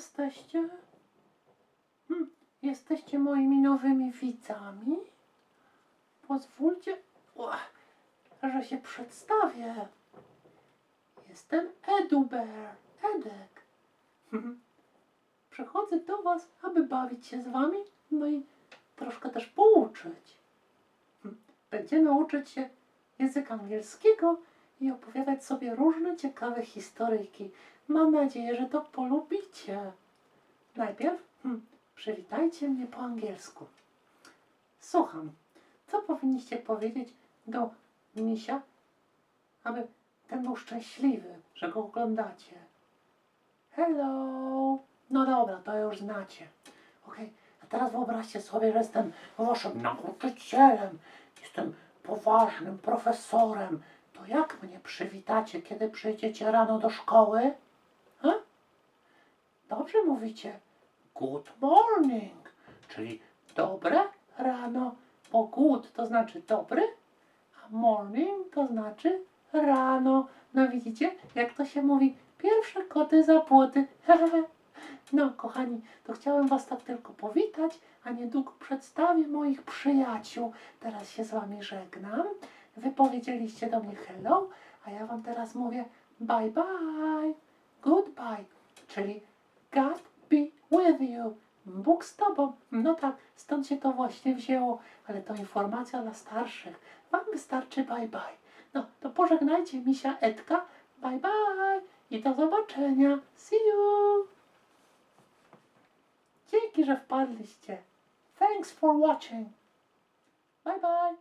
jesteście? Hmm, jesteście moimi nowymi widzami? Pozwólcie, Ua, że się przedstawię. Jestem Eduber, Edek. Przychodzę do Was, aby bawić się z Wami, no i troszkę też pouczyć. Będziemy uczyć się języka angielskiego i opowiadać sobie różne ciekawe historyjki. Mam nadzieję, że to polubicie. Najpierw hmm, przywitajcie mnie po angielsku. Słucham. Co powinniście powiedzieć do misia, aby ten był szczęśliwy, że go oglądacie? Hello. No dobra, to już znacie. Okej, a teraz wyobraźcie sobie, że jestem waszym nauczycielem. Jestem poważnym profesorem. Jak mnie przywitacie, kiedy przyjdziecie rano do szkoły? Ha? Dobrze mówicie. Good morning, czyli dobre rano, bo good to znaczy dobry, a morning to znaczy rano. No widzicie, jak to się mówi, pierwsze koty za płoty. No, kochani, to chciałem Was tak tylko powitać, a niedługo przedstawię moich przyjaciół. Teraz się z Wami żegnam. Wy powiedzieliście do mnie hello, a ja Wam teraz mówię bye bye, goodbye, czyli God be with you. Bóg z Tobą. No tak, stąd się to właśnie wzięło, ale to informacja dla starszych. Wam wystarczy bye bye. No, to pożegnajcie misia Edka. Bye bye i do zobaczenia. See you. Dzięki, że wpadliście. Thanks for watching. Bye bye.